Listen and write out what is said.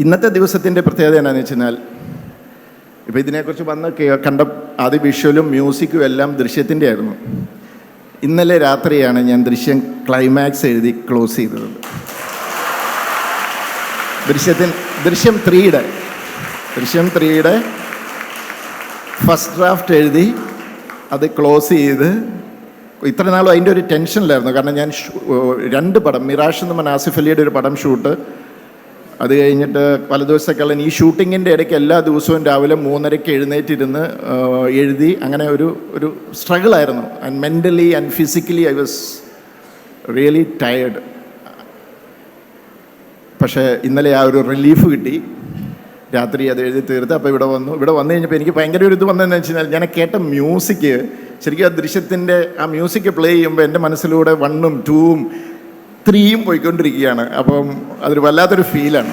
ഇന്നത്തെ ദിവസത്തിന്റെ പ്രത്യേകത എന്താണെന്ന് വെച്ച് കഴിഞ്ഞാൽ ഇപ്പോൾ ഇതിനെക്കുറിച്ച് വന്ന് കണ്ട ആദ്യ വിഷ്വലും മ്യൂസിക്കും എല്ലാം ദൃശ്യത്തിന്റെ ആയിരുന്നു. ഇന്നലെ രാത്രിയാണ് ഞാൻ ദൃശ്യം ക്ലൈമാക്സ് എഴുതി ക്ലോസ് ചെയ്തത്. ദൃശ്യത്തിൻ ദൃശ്യം ത്രീയുടെ ദൃശ്യം ത്രീയുടെ ഫസ്റ്റ് ഡ്രാഫ്റ്റ് എഴുതി അത് ക്ലോസ് ചെയ്ത് ഇത്ര നാളും അതിന്റെ ഒരു ടെൻഷനിലായിരുന്നു കാരണം ഞാൻ രണ്ട് പടം മിറാഷ് എന്ന് ആസിഫ് അലിയുടെ ഒരു പടം ഷൂട്ട് അത് കഴിഞ്ഞിട്ട് പല ദിവസത്തേക്കുള്ള ഈ ഷൂട്ടിങ്ങിന്റെ ഇടയ്ക്ക് എല്ലാ ദിവസവും രാവിലെ മൂന്നരയ്ക്ക് എഴുന്നേറ്റിരുന്ന് എഴുതി അങ്ങനെ ഒരു ഒരു സ്ട്രഗിളായിരുന്നു and mentally and physically I was really tired പക്ഷേ ഇന്നലെ ആ ഒരു റിലീഫ് കിട്ടി. രാത്രി അത് എഴുതി തീർത്ത് അപ്പോൾ ഇവിടെ വന്നു. ഇവിടെ വന്നു കഴിഞ്ഞപ്പോൾ എനിക്ക് ഭയങ്കര ഒരു ഇത് വന്നതെന്ന് വെച്ച് കഴിഞ്ഞാൽ ഞാൻ കേട്ട മ്യൂസിക് ശരിക്കും ആ ദൃശ്യത്തിന്റെ ആ മ്യൂസിക് പ്ലേ ചെയ്യുമ്പോൾ എന്റെ മനസ്സിലൂടെ വണ്ണും ടൂവും ത്രീയും പോയിക്കൊണ്ടിരിക്കുകയാണ്. അപ്പം അതൊരു വല്ലാത്തൊരു ഫീലാണ്